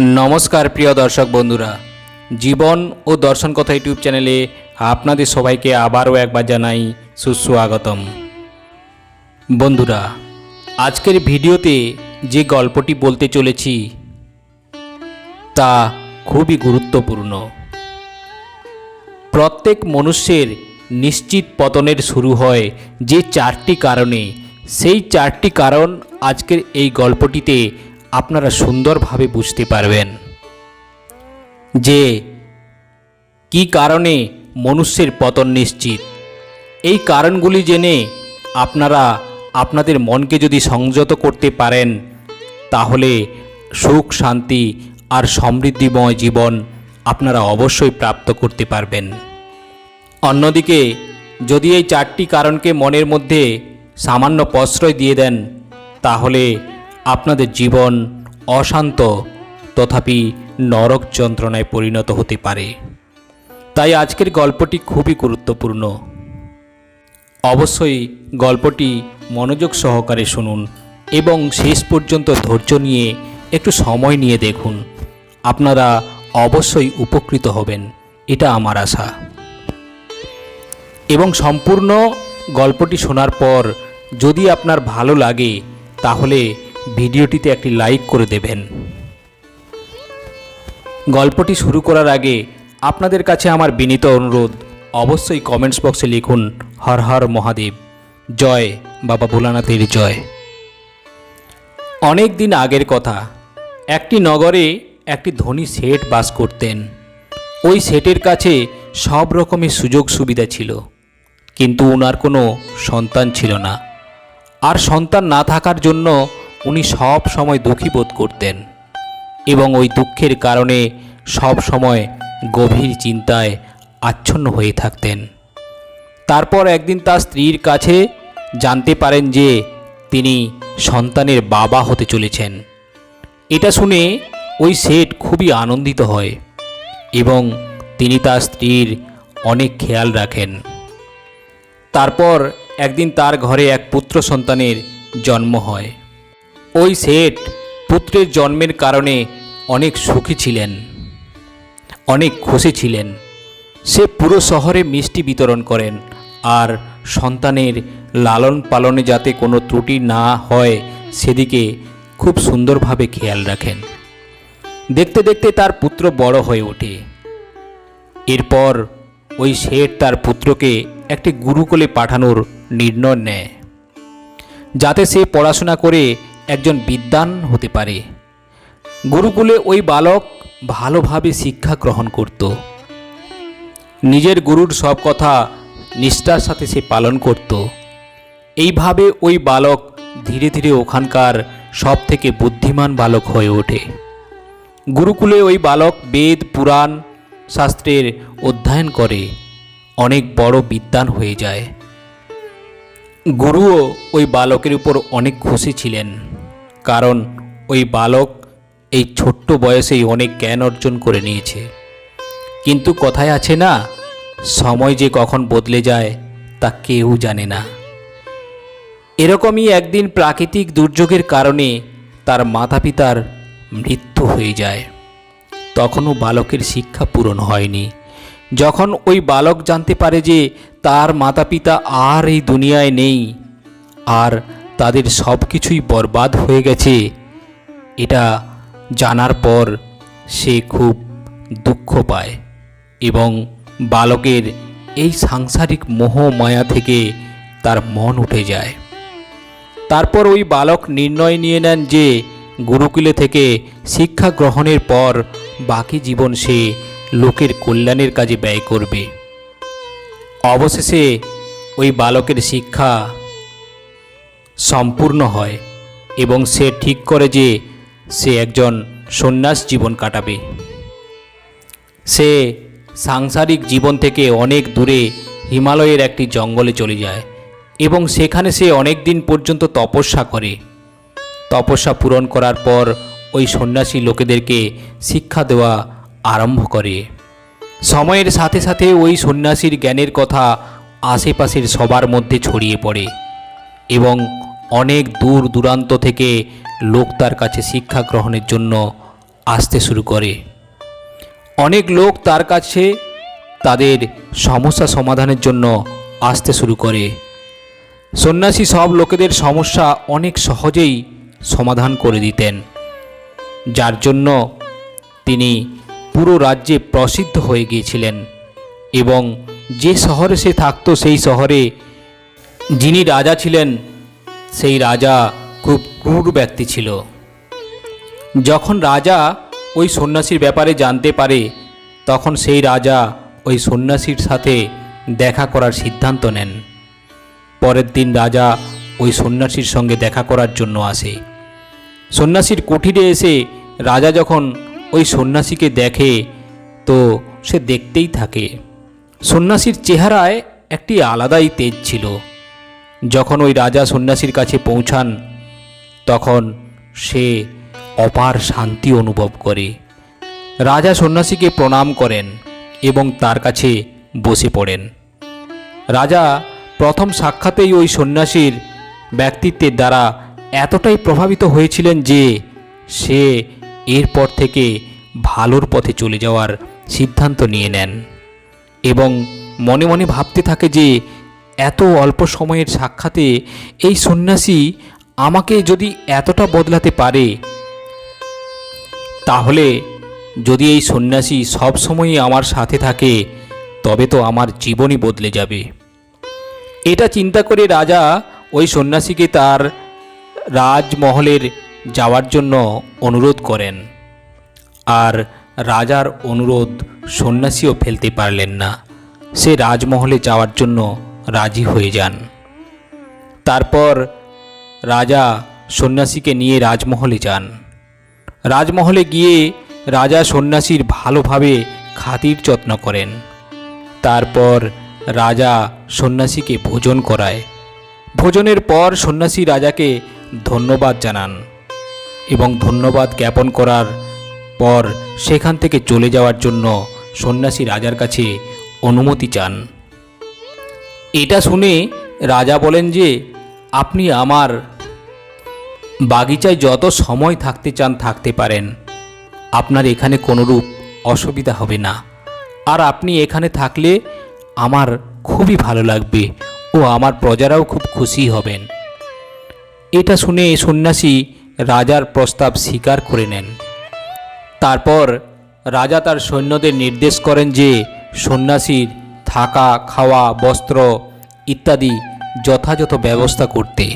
নমস্কার, প্রিয় দর্শক বন্ধুরা। জীবন ও দর্শন কথা ইউটিউব চ্যানেলে আপনাদের সবাইকে আবারও একবার জানাই সুস্বাগতম। বন্ধুরা, আজকের ভিডিওতে যে গল্পটি বলতে চলেছি, তা খুবই গুরুত্বপূর্ণ। প্রত্যেক মনুষ্যের নিশ্চিত পতনের শুরু হয় যে চারটি কারণে। সেই চারটি কারণ আজকের এই গল্পটিতে আপনারা সুন্দরভাবে বুঝতে পারবেন যে কি কারণে মনুষ্যের পতন নিশ্চিত। এই কারণগুলি জেনে আপনারা আপনাদের মনকে যদি সংযত করতে পারেন, তাহলে সুখ, শান্তি আর সমৃদ্ধিময় জীবন আপনারা অবশ্যই প্রাপ্ত করতে পারবেন। অন্যদিকে, যদি এই চারটি কারণকে মনের মধ্যে সামান্য প্রশ্রয় দিয়ে দেন, তাহলে আপনাদের জীবন অশান্ত, তথাপি নরক যন্ত্রণায় পরিণত হতে পারে। তাই আজকের গল্পটি খুবই গুরুত্বপূর্ণ। অবশ্যই গল্পটি মনোযোগ সহকারে শুনুন এবং শেষ পর্যন্ত ধৈর্য নিয়ে একটু সময় নিয়ে দেখুন। আপনারা অবশ্যই উপকৃত হবেন, এটা আমার আশা। এবং সম্পূর্ণ গল্পটি শোনার পর যদি আপনার ভালো লাগে, তাহলে ভিডিওটিতে একটি লাইক করে দেবেন। গল্পটি শুরু করার আগে আপনাদের কাছে আমার বিনীত অনুরোধ, অবশ্যই কমেন্টস বক্সে লিখুন, হর হর মহাদেব, জয় বাবা ভোলানাথের জয়। অনেক দিন আগের কথা, একটি নগরে একটি ধনী সেট বাস করতেন। ওই সেটের কাছে সব রকমের সুযোগ সুবিধা ছিল, কিন্তু ওনার কোনো সন্তান ছিল না। আর সন্তান না থাকার জন্য উনি সব সময় দুঃখী বোধ করতেন এবং ওই দুঃখের কারণে সব সময় গভীর চিন্তায় আচ্ছন্ন হয়ে থাকতেন। তারপর একদিন তার স্ত্রীর কাছে জানতে পারেন যে তিনি সন্তানের বাবা হতে চলেছেন। এটা শুনে ওই শেঠ খুবই আনন্দিত হয় এবং তিনি তার স্ত্রীর অনেক খেয়াল রাখেন। তারপর একদিন তার ঘরে এক পুত্র সন্তানের জন্ম হয়। ওই শেঠ পুত্রের জন্মের কারণে অনেক সুখী ছিলেন, অনেক খুশি ছিলেন। সে পুরো শহরে মিষ্টি বিতরণ করেন আর সন্তানের লালন পালনে যাতে কোনো ত্রুটি না হয়, সেদিকে খুব সুন্দরভাবে খেয়াল রাখেন। দেখতে দেখতে তার পুত্র বড় হয়ে ওঠে। এরপর ওই শেঠ তার পুত্রকে একটি গুরুকুলে পাঠানোর নির্ণয় নেয়। যাতে সে পড়াশোনা করে একজন বিদ্বান হতে পারে। গুরুকুলে ওই বালক ভালোভাবে শিক্ষা গ্রহণ করত। নিজের গুরুর সব কথা নিষ্ঠার সাথে সে পালন করত। এইভাবে ওই বালক ধীরে ধীরে ওখানকার সব থেকে বুদ্ধিমান বালক হয়ে ওঠে। গুরুকুলে ওই বালক বেদ, পুরাণ শাস্ত্রের অধ্যয়ন করে। অনেক বড় বিদ্বান হয়ে যায়। গুরুও ওই বালকের উপর অনেক খুশি ছিলেন। কারণ ওই বালক এই ছোট্ট বয়সেই অনেক জ্ঞান অর্জন করে নিয়েছে। কিন্তু কথায় আছে না, সময় যে কখন বদলে যায় তা কেউ জানে না। এরকমই একদিন প্রাকৃতিক দুর্যোগের কারণে তার মাতা পিতার মৃত্যু হয়ে যায়। তখনও বালকের শিক্ষা পূরণ হয়নি। যখন ওই বালক জানতে পারে যে তার মাতা পিতা আর এই দুনিয়ায় নেই, আর তাদের সব কিছুই বরবাদ হয়ে গেছে। এটা জানার পর সে খুব দুঃখ পায় এবং বালকের এই সাংসারিক মোহ মায়া থেকে তার মন উঠে যায়। তারপর ওই বালক নির্ণয় নিয়ে নেন যে গুরুকুলে থেকে শিক্ষা গ্রহণের পর বাকি জীবন সে লোকের কল্যাণের কাজে ব্যয় করবে। অবশেষে ওই বালকের শিক্ষা সম্পূর্ণ হয় এবং সে ঠিক করে যে সে একজন সন্ন্যাস জীবন কাটাবে। সে সাংসারিক জীবন থেকে অনেক দূরে হিমালয়ের একটি জঙ্গলে চলে যায় এবং সেখানে সে অনেক দিন পর্যন্ত তপস্যা করে। তপস্যা পূরণ করার পর ওই সন্ন্যাসী লোকেদেরকে শিক্ষা দেওয়া আরম্ভ করে। সময়ের সাথে সাথে ওই সন্ন্যাসীর জ্ঞানের কথা আশেপাশের সবার মধ্যে ছড়িয়ে পড়ে এবং অনেক দূর দূরান্ত থেকে লোক তার কাছে শিক্ষা গ্রহণের জন্য আসতে শুরু করে। অনেক লোক তার কাছে তাদের সমস্যা সমাধানের জন্য আসতে শুরু করে। সন্ন্যাসী সব লোকেদের সমস্যা অনেক সহজেই সমাধান করে দিতেন। যার জন্য তিনি পুরো রাজ্যে প্রসিদ্ধ হয়ে গিয়েছিলেন এবং যে শহরে সে থাকতো, সেই শহরে যিনি রাজা ছিলেন সেই রাজা খুব ক্রূর ব্যক্তি ছিল। যখন রাজা ওই সন্ন্যাসীর ব্যাপারে জানতে পারে, তখন সেই রাজা ওই সন্ন্যাসীর সাথে দেখা করার সিদ্ধান্ত নেন। পরের দিন রাজা ওই সন্ন্যাসীর সঙ্গে দেখা করার জন্য আসে। সন্ন্যাসীর কুঠিরে এসে রাজা যখন ওই সন্ন্যাসীকে দেখে, তো সে দেখতেই থাকে। সন্ন্যাসীর চেহারায় একটি আলাদাই তেজ ছিল। যখন ওই রাজা সন্ন্যাসীর কাছে পৌঁছান, তখন সে অপার শান্তি অনুভব করে। রাজা সন্ন্যাসীকে প্রণাম করেন এবং তার কাছে বসে পড়েন। রাজা প্রথম সাক্ষাতেই ওই সন্ন্যাসীর ব্যক্তিত্বের দ্বারা এতটাই প্রভাবিত হয়েছিলেন যে সে এরপর থেকে ভালোর পথে চলে যাওয়ার সিদ্ধান্ত নিয়ে নেন এবং মনে মনে ভাবতে থাকে যে এত অল্প সময়ের সাক্ষাতে এই সন্ন্যাসী আমাকে যদি এতটা বদলাতে পারে? তাহলে যদি এই সন্ন্যাসী সব সময়ই আমার সাথে থাকে, তবে তো আমার জীবনই বদলে যাবে। এটা চিন্তা করে রাজা ওই সন্ন্যাসীকে তার রাজমহলের যাওয়ার জন্য অনুরোধ করেন। আর রাজার অনুরোধ সন্ন্যাসীও ফেলতে পারলেন না। সে রাজমহলে যাওয়ার জন্য রাজি হয়ে যান। তারপর রাজা সন্ন্যাসীকে নিয়ে রাজমহলে যান। রাজমহলে গিয়ে রাজা সন্ন্যাসীর ভালোভাবে খাতির যত্ন করেন। তারপর রাজা সন্ন্যাসীকে ভোজন করায়। ভোজনের পর সন্ন্যাসী রাজাকে ধন্যবাদ জানান এবং ধন্যবাদ জ্ঞাপন করার পর সেখান থেকে চলে যাওয়ার জন্য সন্ন্যাসী রাজার কাছে অনুমতি চান। এটা শুনে রাজা বলেন যে, আপনি আমার বাগিচায় যত সময় থাকতে চান থাকতে পারেন। আপনার এখানে কোনোরূপ অসুবিধা হবে না। আর আপনি এখানে থাকলে আমার খুবই ভালো লাগবে ও আমার প্রজারাও খুব খুশি হবেন। এটা শুনে সন্ন্যাসী রাজার প্রস্তাব স্বীকার করে নেন। তারপর রাজা তার সৈন্যদের নির্দেশ করেন যে, সন্ন্যাসীর থাকা, খাওয়া, বস্ত্র ইত্যাদি যথাযথ ব্যবস্থা করতে।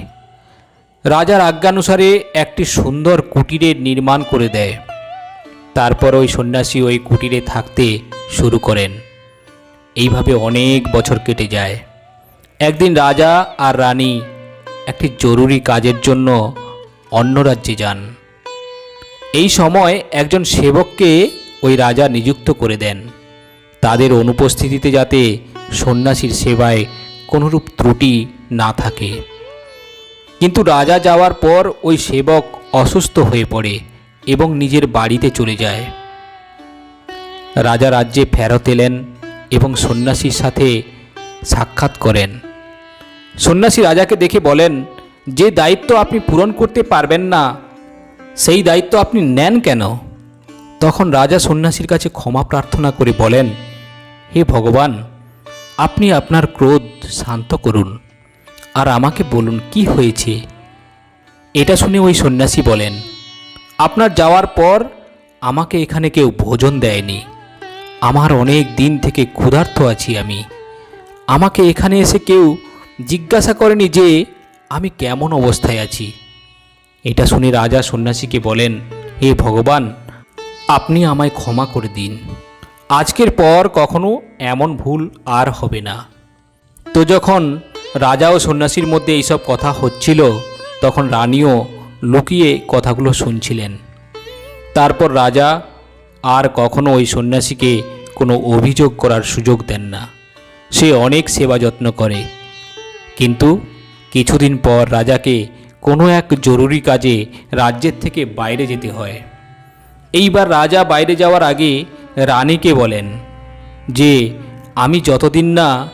রাজার আজ্ঞানুসারে একটি সুন্দর কুটিরের নির্মাণ করে দেয়। তারপর ওই সন্ন্যাসী ওই কুটিরে থাকতে শুরু করেন। এইভাবে অনেক বছর কেটে যায়। একদিন রাজা আর রানী একটি জরুরি কাজের জন্য অন্য রাজ্যে যান। এই সময় একজন সেবককে ওই রাজা নিযুক্ত করে দেন। তাদের অনুপস্থিতিতে যাতে সন্ন্যাসীর সেবায় কোনোরূপ ত্রুটি না থাকে। কিন্তু রাজা যাওয়ার পর ওই সেবক অসুস্থ হয়ে পড়ে এবং নিজের বাড়িতে চলে যায়। রাজা রাজ্যে ফেরত এলেন এবং সন্ন্যাসীর সাথে সাক্ষাৎ করেন। সন্ন্যাসী রাজাকে দেখে বলেন, যে দায়িত্ব আপনি পূরণ করতে পারবেন না, সেই দায়িত্ব আপনি নেন কেন? তখন রাজা সন্ন্যাসীর কাছে ক্ষমা প্রার্থনা করে বলেন হে ভগবান, আপনি আপনার ক্রোধ শান্ত করুন আর আমাকে বলুন কি হয়েছে। এটা শুনে ওই সন্ন্যাসী বলেন, আপনার যাওয়ার পর আমাকে এখানে কেউ ভোজন দেয়নি। আমার অনেক দিন থেকে ক্ষুধার্ত আছি আমি। আমাকে এখানে এসে কেউ জিজ্ঞাসা করেনি যে আমি কেমন অবস্থায় আছি। এটা শুনে রাজা সন্ন্যাসীকে বলেন, হে ভগবান, আপনি আমায় ক্ষমা করে দিন। আজকের পর কখনো এমন ভুল আর হবে না। তো যখন রাজা ও সন্ন্যাসীর মধ্যে এইসব কথা হচ্ছিল, তখন রানীও লুকিয়ে কথাগুলো শুনছিলেন। তারপর রাজা আর কখনো ওই সন্ন্যাসীকে কোনো অভিযোগ করার সুযোগ দেন না। সে অনেক সেবা যত্ন করে। কিন্তু কিছুদিন পর রাজাকে কোনো এক জরুরি কাজে রাজ্যের থেকে বাইরে যেতে হয়। এইবার রাজা বাইরে যাওয়ার আগে রানীকে বলেন, যে আমি যতদিন না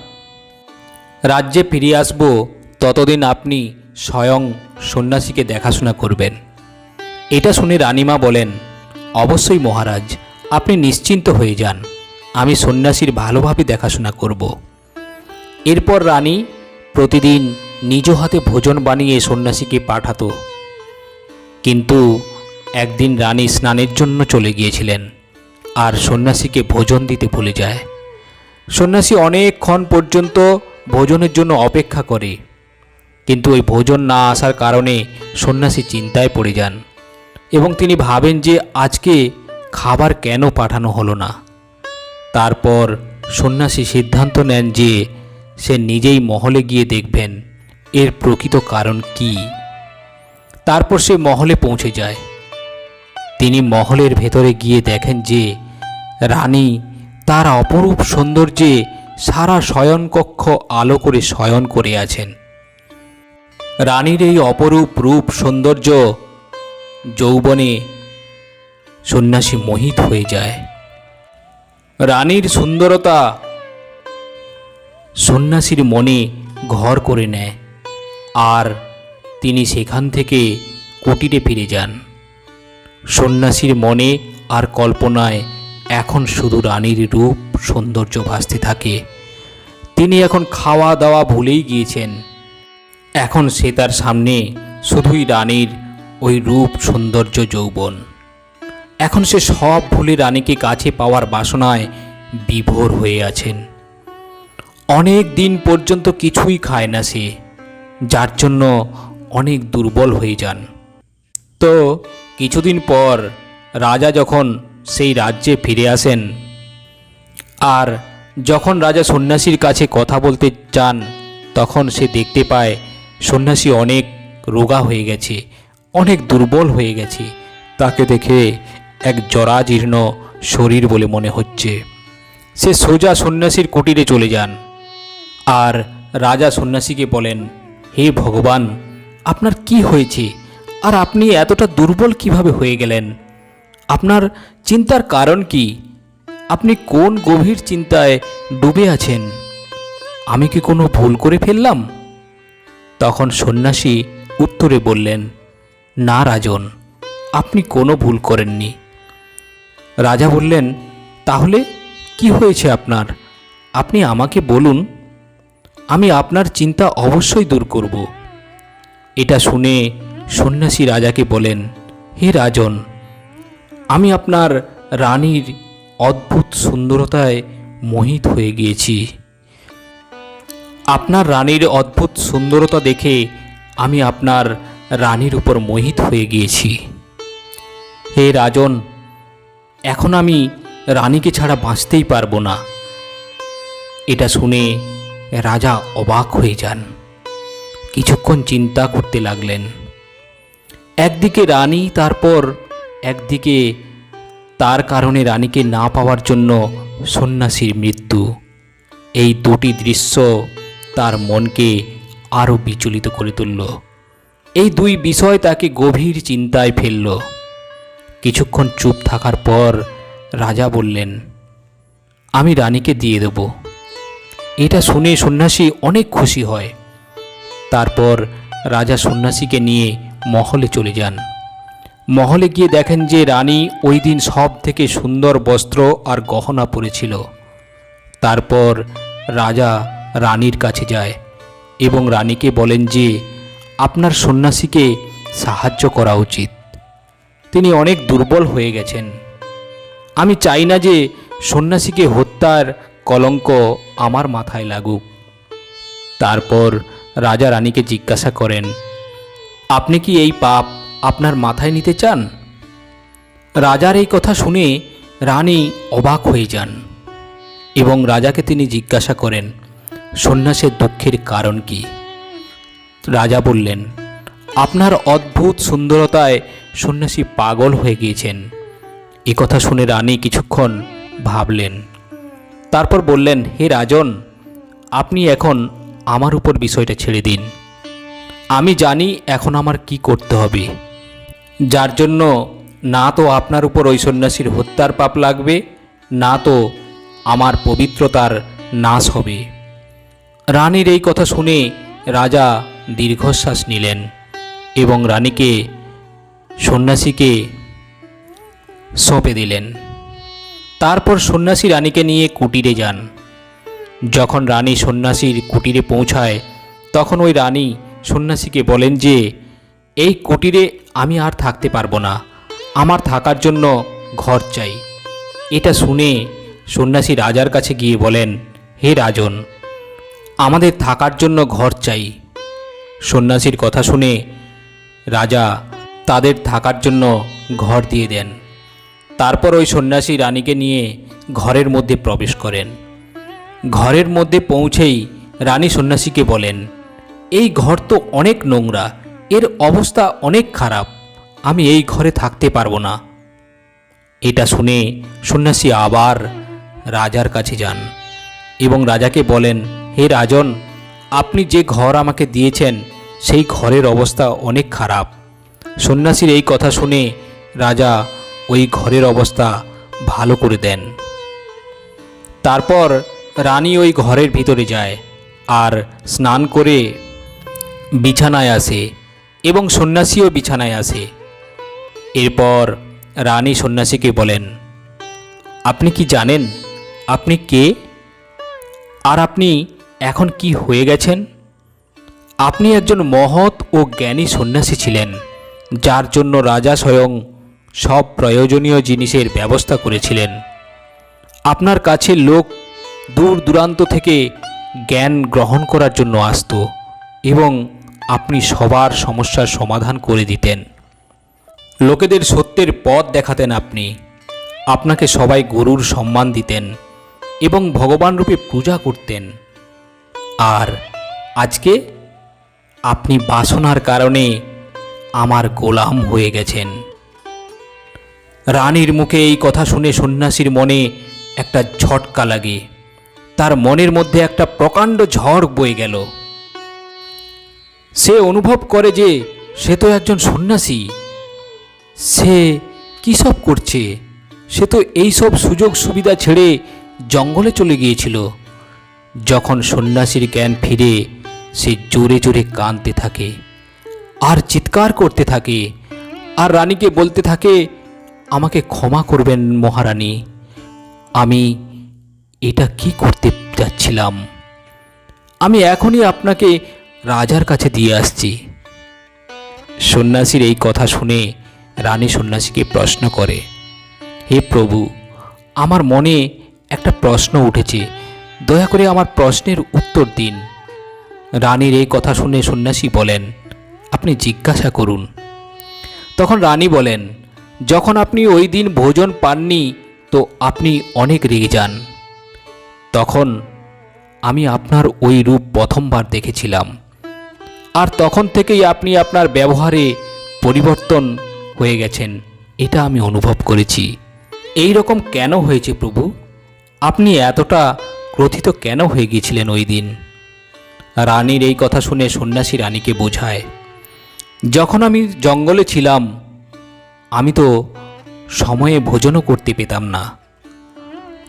রাজ্যে ফিরে আসব, ততদিন আপনি স্বয়ং সন্ন্যাসীকে দেখাশোনা করবেন। এটা শুনে রানীমা বলেন, অবশ্যই মহারাজ, আপনি নিশ্চিন্ত হয়ে যান, আমি সন্ন্যাসীর ভালোভাবে দেখাশোনা করব। এরপর রানী প্রতিদিন নিজ হাতে ভোজন বানিয়ে সন্ন্যাসীকে পাঠাতো। কিন্তু একদিন রানী স্নানের জন্য চলে গিয়েছিলেন। আর সন্ন্যাসীকে ভোজন দিতে ভুলে যায়। সন্ন্যাসী অনেকক্ষণ পর্যন্ত ভোজনের জন্য অপেক্ষা করে। কিন্তু ওই ভোজন না আসার কারণে সন্ন্যাসী চিন্তায় পড়ে যান এবং তিনি ভাবেন যে আজকে খাবার কেন পাঠানো হলো না। তারপর সন্ন্যাসী সিদ্ধান্ত নেন যে সে নিজেই মহলে গিয়ে দেখবেন এর প্রকৃত কারণ কি। তারপর সে মহলে পৌঁছে যায়। তিনি মহলের ভেতরে গিয়ে দেখেন যে রানী তার অপরূপ সৌন্দর্যে সারা শয়নকক্ষ আলো করে শয়ন করে আছেন। রানীর এই অপরূপ রূপ সৌন্দর্য যৌবনে সন্ন্যাসী মোহিত হয়ে যায়। রানীর সুন্দরতা সন্ন্যাসীর মনে ঘর করে নেয়। আর তিনি সেখান থেকে কুটিরে ফিরে যান। সন্ন্যাসীর মনে আর কল্পনায় এখন শুধু রানীর রূপ সৌন্দর্য ভাসতে থাকে। তিনি এখন খাওয়া দাওয়া ভুলেই গিয়েছেন। এখন সে তার সামনে শুধুই রানীর ওই রূপ সৌন্দর্য যৌবন। এখন সে সব ভুলে রানীকে কাছে পাওয়ার বাসনায় বিভোর হয়ে আছেন। অনেক দিন পর্যন্ত কিছুই খায় না সে, যার জন্য অনেক দুর্বল হয়ে যান। তো কিছুদিন পর রাজা যখন সেই রাজ্যে ফিরে আসেন, আর যখন রাজা সন্ন্যাসীর কাছে কথা বলতে চান তখন সে দেখতে পায় সন্ন্যাসী অনেক রোগা হয়ে গেছে, অনেক দুর্বল হয়ে গেছে। তাকে দেখে এক জরাজীর্ণ শরীর বলে মনে হচ্ছে। সে সোজা সন্ন্যাসীর কুটিরে চলে যান, আর রাজা সন্ন্যাসীকে বলেন, হে ভগবান, আপনার কি হয়েছে? আর আপনি এতটা দুর্বল কীভাবে হয়ে গেলেন? আপনার চিন্তার কারণ কি? আপনি কোন গভীর চিন্তায় ডুবে আছেন? আমি কি কোনো ভুল করে ফেললাম? তখন সন্ন্যাসী উত্তরে বললেন, না রাজন, আপনি কোনো ভুল করেননি। রাজা বললেন, তাহলে কি হয়েছে আপনার? আপনি আমাকে বলুন, আমি আপনার চিন্তা অবশ্যই দূর করব। এটা শুনে সন্ন্যাসী রাজাকে বলেন, হে রাজন, আমি আপনার রানীর অদ্ভুত সুন্দরতায় মোহিত হয়ে গিয়েছি। আপনার রানীর অদ্ভুত সুন্দরতা দেখে আমি আপনার রানীর উপর মোহিত হয়ে গিয়েছি। হে রাজন, এখন আমি রানীকে ছাড়া বাঁচতেই পারব না। এটা শুনে রাজা অবাক হয়ে যান। কিছুক্ষণ চিন্তা করতে লাগলেন। একদিকে রানী, তারপর একদিকে তার কারণে রানীকে না পাওয়ার জন্য সন্ন্যাসীর মৃত্যু। এই দুটি দৃশ্য তার মনকে আরও বিচলিত করে তুলল। এই দুই বিষয় তাকে গভীর চিন্তায় ফেলল। কিছুক্ষণ চুপ থাকার পর রাজা বললেন, আমি রানীকে দিয়ে দেব। এটা শুনে সন্ন্যাসী অনেক খুশি হয়। তারপর রাজা সন্ন্যাসীকে নিয়ে মহলে চলে যান। মহলে গিয়ে দেখেন যে রানী ওই দিন সব থেকে সুন্দর বস্ত্র আর গহনা পরেছিল। তারপর রাজা রানীর কাছে যায় এবং রানীকে বলেন যে, আপনার সন্ন্যাসীকে সাহায্য করা উচিত। তিনি অনেক দুর্বল হয়ে গেছেন। আমি চাই না যে সন্ন্যাসীকে হত্যার কলঙ্ক আমার মাথায় লাগুক। তারপর রাজা রানীকে জিজ্ঞাসা করেন আপনি কি এই পাপ আপনার মাথায় নিতে চান? রাজার এই কথা শুনে রানী অবাক হয়ে যান এবং রাজাকে তিনি জিজ্ঞাসা করেন, সন্ন্যাসের দুঃখের কারণ কি? রাজা বললেন, আপনার অদ্ভুত সুন্দরতায় সন্ন্যাসী পাগল হয়ে গিয়েছেন। এ কথা শুনে রানী কিছুক্ষণ ভাবলেন, তারপর বললেন, হে রাজন, আপনি এখন আমার উপর বিষয়টা ছেড়ে দিন। আমি জানি এখন আমার কি করতে হবে। যার জন্য না তো আপনার উপর ওই সন্ন্যাসীর হত্যার পাপ লাগবে, না তো আমার পবিত্রতার নাশ হবে। রানীর এই কথা শুনে রাজা দীর্ঘশ্বাস নিলেন এবং রানীকে, সন্ন্যাসীকে সঁপে দিলেন। তারপর সন্ন্যাসী রানীকে নিয়ে কুটিরে যান। যখন রানী সন্ন্যাসীর কুটিরে পৌঁছায়, তখন ওই রানী সন্ন্যাসীকে বলেন যে, এই কুটিরে আমি আর থাকতে পারব না। আমার থাকার জন্য ঘর চাই। এটা শুনে সন্ন্যাসী রাজার কাছে গিয়ে বলেন, হে রাজন, আমাদের থাকার জন্য ঘর চাই। সন্ন্যাসীর কথা শুনে রাজা তাদের থাকার জন্য ঘর দিয়ে দেন। তারপর ওই সন্ন্যাসী রানীকে নিয়ে ঘরের মধ্যে প্রবেশ করেন। ঘরের মধ্যে পৌঁছেই রানী সন্ন্যাসীকে বলেন এই ঘর তো অনেক নোংরা, এর অবস্থা অনেক খারাপ, আমি এই ঘরে থাকতে পারব না। এটা শুনে সন্ন্যাসী আবার রাজার কাছে যান এবং রাজাকে বলেন, হে রাজন, আপনি যে ঘর আমাকে দিয়েছেন, সেই ঘরের অবস্থা অনেক খারাপ। সন্ন্যাসীর এই কথা শুনে রাজা ওই ঘরের অবস্থা ভালো করে দেন। তারপর রানী ওই ঘরের ভিতরে যায় আর স্নান করে বিছানায় আসে এবং সন্ন্যাসীও বিছানায় আসে এরপর রানী সন্ন্যাসীকে বলেন, আপনি কি জানেন, আপনি কে? আর আপনি এখন কি হয়ে গেছেন? আপনি একজন মহৎ ও জ্ঞানী সন্ন্যাসী ছিলেন, যার জন্য রাজা স্বয়ং সব প্রয়োজনীয় জিনিসের ব্যবস্থা করেছিলেন। আপনার কাছে লোক দূর দূরান্ত থেকে জ্ঞান গ্রহণ করার জন্য আসত এবং আপনি সবার সমস্যার সমাধান করে দিতেন। লোকেদের সত্যের পথ দেখাতেন আপনি। আপনাকে সবাই গরুর সম্মান দিতেন এবং ভগবান রূপে পূজা করতেন। আর আজকে আপনি বাসনার কারণে আমার গোলাম হয়ে গেছেন। রানীর মুখে এই কথা শুনে সন্ন্যাসীর মনে একটা ঝটকা লাগে। তার মনের মধ্যে একটা প্রকাণ্ড ঝড় বয়ে গেল। সে অনুভব করে যে সে তো একজন সন্ন্যাসী। সে কী সব করছে? সে তো এই সব সুযোগ সুবিধা ছেড়ে জঙ্গলে চলে গিয়েছিল। যখন সন্ন্যাসীর জ্ঞান ফিরে, সে জোরে জোরে কাঁদতে থাকে, আর চিৎকার করতে থাকে, আর রানীকে বলতে থাকে, আমাকে ক্ষমা করবেন মহারানী, আমি এটা কি করতে যাচ্ছিলাম? আমি এখনই আপনাকে রাজার কাছে দিয়ে আসছি। সন্ন্যাসীর এই কথা শুনে রানী সন্ন্যাসীকে প্রশ্ন করে, হে প্রভু, আমার মনে একটা প্রশ্ন উঠেছে। দয়া করে আমার প্রশ্নের উত্তর দিন। রানীর এই কথা শুনে সন্ন্যাসী বলেন, আপনি জিজ্ঞাসা করুন। তখন রানী বলেন, যখন আপনি ওই দিন ভোজন পাননি, তো আপনি অনেক রেগে যান। তখন আমি আপনার ওই রূপ প্রথমবার দেখেছিলাম। আর তখন থেকেই আপনি আপনার ব্যবহারে পরিবর্তন হয়ে গেছেন। এটা আমি অনুভব করেছি। এই রকম কেন হয়েছে প্রভু? আপনি এতটা ক্রোধিত কেন হয়ে গিয়েছিলেন ওই দিন? রানীর এই কথা শুনে সন্ন্যাসী রানীকে বোঝায়, যখন আমি জঙ্গলে ছিলাম, আমি তো সময়ে ভোজনও করতে পেতাম না।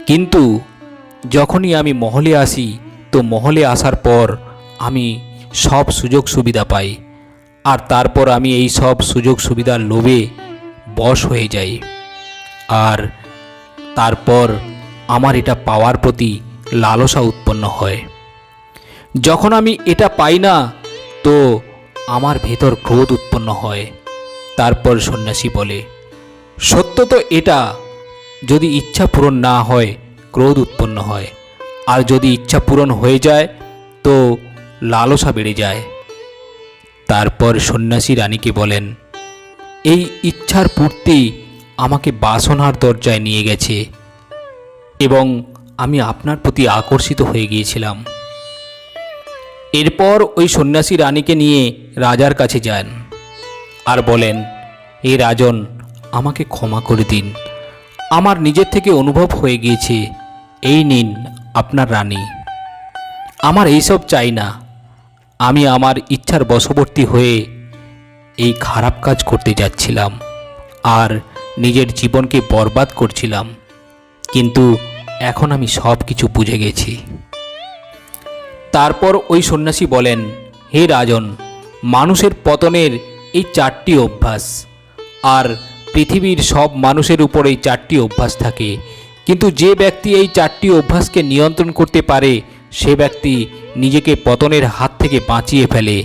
কিন্তু যখনই আমি মহলে আসি, তো মহলে আসার পর আমি সব সুযোগ সুবিধা পাই। আর তারপর আমি এই সব সুযোগ সুবিধার লোভে বশ হয়ে যাই। আর তারপর আমার এটা পাওয়ার প্রতি লালসা উৎপন্ন হয়। যখন আমি এটা পাই না, তো আমার ভেতর ক্রোধ উৎপন্ন হয়। তারপর সন্ন্যাসী বলে, সত্য তো এটা, যদি ইচ্ছা পূরণ না হয়, ক্রোধ উৎপন্ন হয়। আর যদি ইচ্ছা পূরণ হয়ে যায়, তো লালসা বেড়ে যায়। তারপর সন্ন্যাসী রানীকে বলেন, এই ইচ্ছার পূর্তি আমাকে বাসনার দরজায় নিয়ে গেছে এবং আমি আপনার প্রতি আকর্ষিত হয়ে গিয়েছিলাম। এরপর ওই সন্ন্যাসী রানীকে নিয়ে রাজার কাছে যান আর বলেন এই রাজন, আমাকে ক্ষমা করে দিন। আমার নিজের থেকে অনুভব হয়ে গিয়েছে, এই নিন আপনার রানী। আমার এইসব চাই না। আমি আমার ইচ্ছার বশবর্তী হয়ে এই খারাপ কাজ করতে যাচ্ছিলাম আর নিজের জীবনকে বরবাদ করছিলাম। কিন্তু এখন আমি সব কিছু বুঝে গেছি। তারপর ওই সন্ন্যাসী বলেন, হে রাজন, মানুষের পতনের এই চারটি অভ্যাস আর পৃথিবীর সব মানুষের উপর এই চারটি অভ্যাস থাকে। কিন্তু যে ব্যক্তি এই চারটি অভ্যাসকে নিয়ন্ত্রণ করতে পারে, সে ব্যক্তি নিজেকে পতনের হাত থেকে বাঁচিয়ে ফেলে।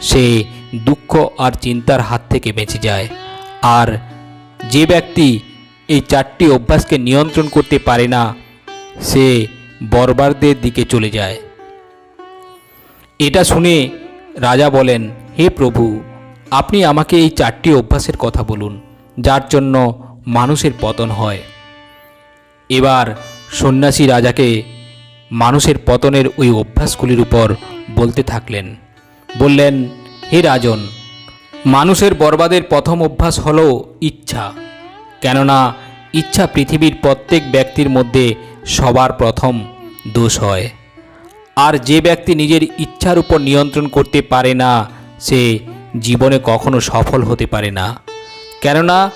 সে দুঃখ আর চিন্তার হাত থেকে বেঁচে যায়। আর যে ব্যক্তি এই চারটি অভ্যাসকে নিয়ন্ত্রণ করতে পারে না, সে বর্বারদের দিকে চলে যায়। এটা শুনে রাজা বলেন, হে প্রভু, আপনি আমাকে এই চারটি অভ্যাসের কথা বলুন, যার জন্য মানুষের পতন হয়। এবার সন্ন্যাসী রাজাকে মানুষের পতনের ওই অভ্যাসগুলির উপর বলতে থাকলেন। বললেন, হে রাজন, মানুষের বরবাদের প্রথম অভ্যাস হল ইচ্ছা। কেননা ইচ্ছা পৃথিবীর প্রত্যেক ব্যক্তির মধ্যে সবার প্রথম দোষ হয়। আর যে ব্যক্তি নিজের ইচ্ছার উপর নিয়ন্ত্রণ করতে পারে না, সে জীবনে কখনো সফল হতে পারে না। কেননা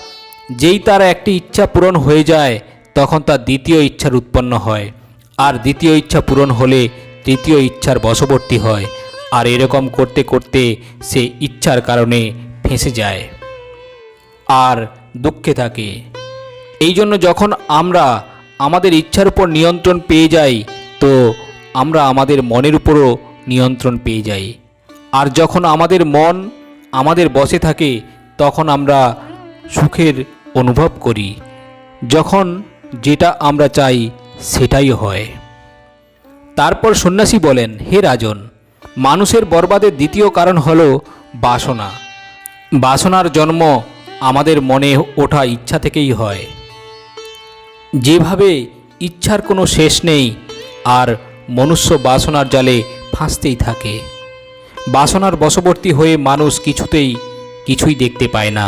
যেই তার একটি ইচ্ছা পূরণ হয়ে যায়, তখন তার দ্বিতীয় ইচ্ছার উৎপন্ন হয়। আর দ্বিতীয় ইচ্ছা পূরণ হলে তৃতীয় ইচ্ছার বশবর্তী হয়, আর এরকম করতে করতে সে ইচ্ছার কারণে ফেঁসে যায়। আর দুঃখে থাকে। এই জন্য যখন আমরা আমাদের ইচ্ছার উপর নিয়ন্ত্রণ পেয়ে যাই, তো আমরা আমাদের মনের উপরও নিয়ন্ত্রণ পেয়ে যাই। আর যখন আমাদের মন আমাদের বসে থাকে, তখন আমরা সুখের অনুভব করি। যখন যেটা আমরা চাই সেটাই হয়। তারপর সন্ন্যাসী বলেন, হে রাজন, মানুষের বরবাদের দ্বিতীয় কারণ হল বাসনা। বাসনার জন্ম আমাদের মনে ওঠা ইচ্ছা থেকেই হয়। যেভাবে ইচ্ছার কোনো শেষ নেই, আর মনুষ্য বাসনার জালে ফাঁসতেই থাকে। বাসনার বশবর্তী হয়ে মানুষ কিছুতেই কিছুই দেখতে পায় না।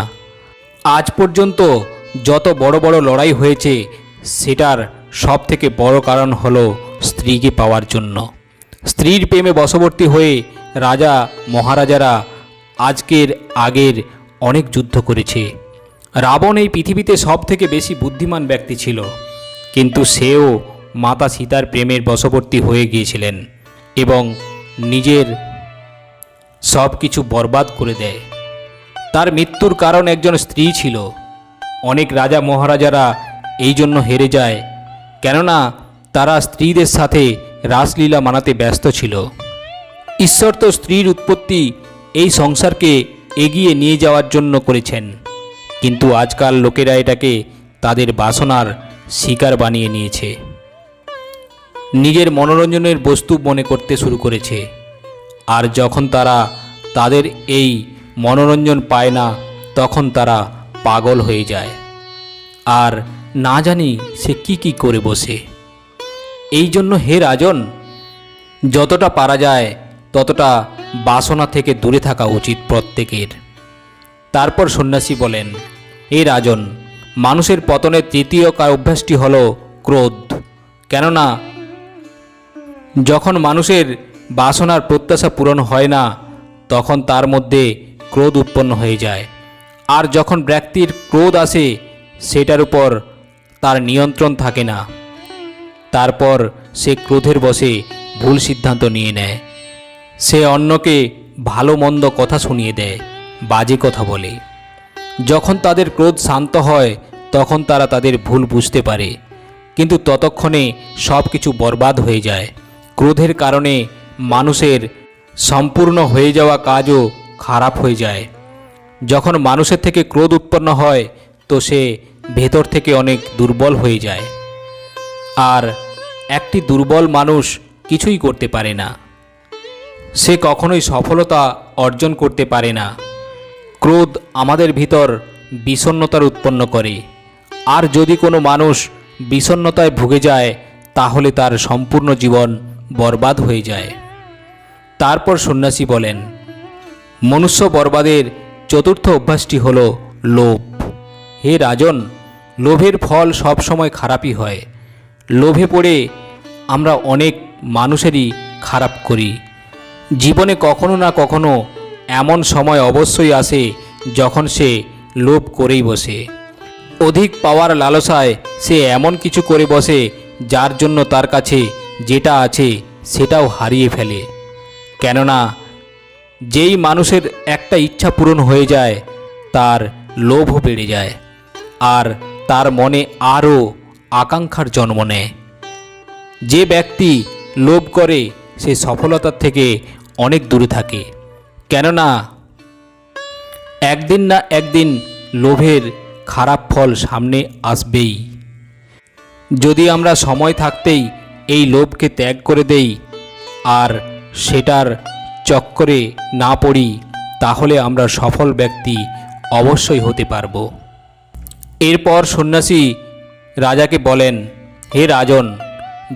আজ পর্যন্ত যত বড় বড় লড়াই হয়েছে, সেটার সব থেকে বড় কারণ হলো স্ত্রীকে পাওয়ার জন্য। স্ত্রীর প্রেমে বশবর্তী হয়ে রাজা, মহারাজারা আজকের আগের অনেক যুদ্ধ করেছে। রাবণ এই পৃথিবীতে সব থেকে বেশি বুদ্ধিমান ব্যক্তি ছিল, কিন্তু সেও মাতা সীতার প্রেমের বশবর্তী হয়ে গিয়েছিলেন এবং নিজের সব কিছু বরবাদ করে দেয়। তার মৃত্যুর কারণ একজন স্ত্রী ছিল। অনেক রাজা, মহারাজারা এই জন্য হেরে যায় কেননা তারা স্ত্রীদের সাথে রাসলীলা মানাতে ব্যস্ত ছিল। ঈশ্বর তো স্ত্রীর উৎপত্তি এই সংসারকে এগিয়ে নিয়ে যাওয়ার জন্য করেছেন। কিন্তু আজকাল লোকেরা এটাকে তাদের বাসনার শিকার বানিয়ে নিয়েছে। নিজের মনোরঞ্জনের বস্তু মনে করতে শুরু করেছে। আর যখন তারা তাদের এই মনোরঞ্জন পায় না, তখন তারা পাগল হয়ে যায়। আর না জানি সে কি কি করে বসে। এই জন্য হে রাজন, যতটা পারা যায় ততটা বাসনা থেকে দূরে থাকা উচিত প্রত্যেকের। তারপর সন্ন্যাসী বলেন, হে রাজন, মানুষের পতনের তৃতীয় অভ্যাসটি হল ক্রোধ। কেননা, যখন মানুষের বাসনার প্রত্যাশা পূরণ হয় না, তখন তার মধ্যে ক্রোধ উৎপন্ন হয়ে যায়। আর যখন ব্যক্তির ক্রোধ আসে, সেটার উপর তার নিয়ন্ত্রণ থাকে না। তারপর সে ক্রোধের বসে ভুল সিদ্ধান্ত নিয়ে নেয়। সে অন্যকে ভালো মন্দ কথা শুনিয়ে দেয়, বাজে কথা বলে। যখন তাদের ক্রোধ শান্ত হয়, তখন তারা তাদের ভুল বুঝতে পারে। কিন্তু ততক্ষণে সব কিছু বরবাদ হয়ে যায়। ক্রোধের কারণে মানুষের সম্পূর্ণ হয়ে যাওয়া কাজও খারাপ হয়ে যায়। যখন মানুষের থেকে ক্রোধ উৎপন্ন হয়, তো সে ভেতর থেকে অনেক দুর্বল হয়ে যায়। আর একটি দুর্বল মানুষ কিছুই করতে পারে না। সে কখনোই সফলতা অর্জন করতে পারে না। ক্রোধ আমাদের ভিতর বিষণ্ণতার উৎপন্ন করে। আর যদি কোনো মানুষ বিষণ্ণতায় ভুগে যায়, তাহলে তার সম্পূর্ণ জীবন বরবাদ হয়ে যায়। তারপর সন্ন্যাসী বলেন, মনুষ্য বরবাদের চতুর্থ অভ্যাসটি হল লোভ। হে রাজন লোভের ফল সবসময় খারাপই হয়। লোভে পড়ে আমরা অনেক মানুষেরই খারাপ করি। জীবনে কখনো না কখনো এমন সময় অবশ্যই আসে যখন সে লোভ করেই বসে। অধিক পাওয়ার লালসায় সে এমন কিছু করে বসে যার জন্য তার কাছে যেটা আছে সেটাও হারিয়ে ফেলে। কেননা যেই মানুষের একটা ইচ্ছা পূরণ হয়ে যায়, তার লোভও বেড়ে যায়। আর তার মনে আরও আকাঙ্ক্ষার জন্ম নেয়। যে ব্যক্তি লোভ করে, সে সফলতার থেকে অনেক দূরে থাকে। কেননা, একদিন না একদিন লোভের খারাপ ফল সামনে আসবেই। যদি আমরা সময় থাকতেই এই লোভকে ত্যাগ করে দেই আর সেটার চক্করে না পড়ি, তাহলে আমরা সফল ব্যক্তি অবশ্যই হতে পারব। এরপর সন্ন্যাসী রাজাকে বলেন, হে রাজন,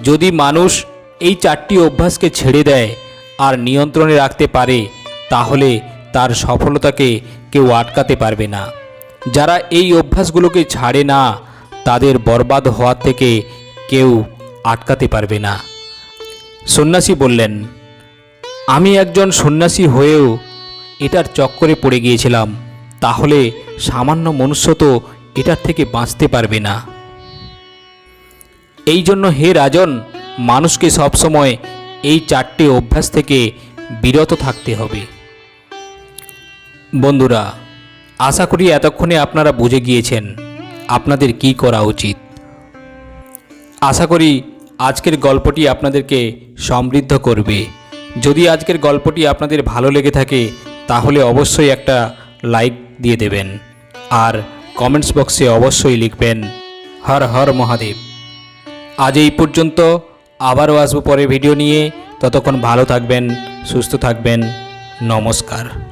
যদি মানুষ এই চারটি অভ্যাসকে ছেড়ে দেয় আর নিয়ন্ত্রণে রাখতে পারে, তাহলে তার সফলতাকে কেউ আটকাতে পারবে না। যারা এই অভ্যাসগুলোকে ছাড়ে না, তাদের বরবাদ হওয়ার থেকে কেউ আটকাতে পারবে না। সন্ন্যাসী বললেন, আমি একজন সন্ন্যাসী হয়েও এটার চক্করে পড়ে গিয়েছিলাম। তাহলে সামান্য মনুষ্য তো এটার থেকে বাঁচতে পারবে না। এই জন্য হে রাজন, মানুষকে সবসময় এই চারটে অভ্যাস থেকে বিরত থাকতে হবে। বন্ধুরা, আশা করি এতক্ষণে আপনারা বুঝে গিয়েছেন আপনাদের কি করা উচিত। আশা করি আজকের গল্পটি আপনাদেরকে সমৃদ্ধ করবে। যদি আজকের গল্পটি আপনাদের ভালো লেগে থাকে, তাহলে অবশ্যই একটা লাইক দিয়ে দেবেন। আর কমেন্টস বক্সে অবশ্যই লিখবেন, হর হর মহাদেব। আজ এই পর্যন্ত, আবারও আসব পরে ভিডিও নিয়ে। ততক্ষণ ভালো থাকবেন, সুস্থ থাকবেন। নমস্কার।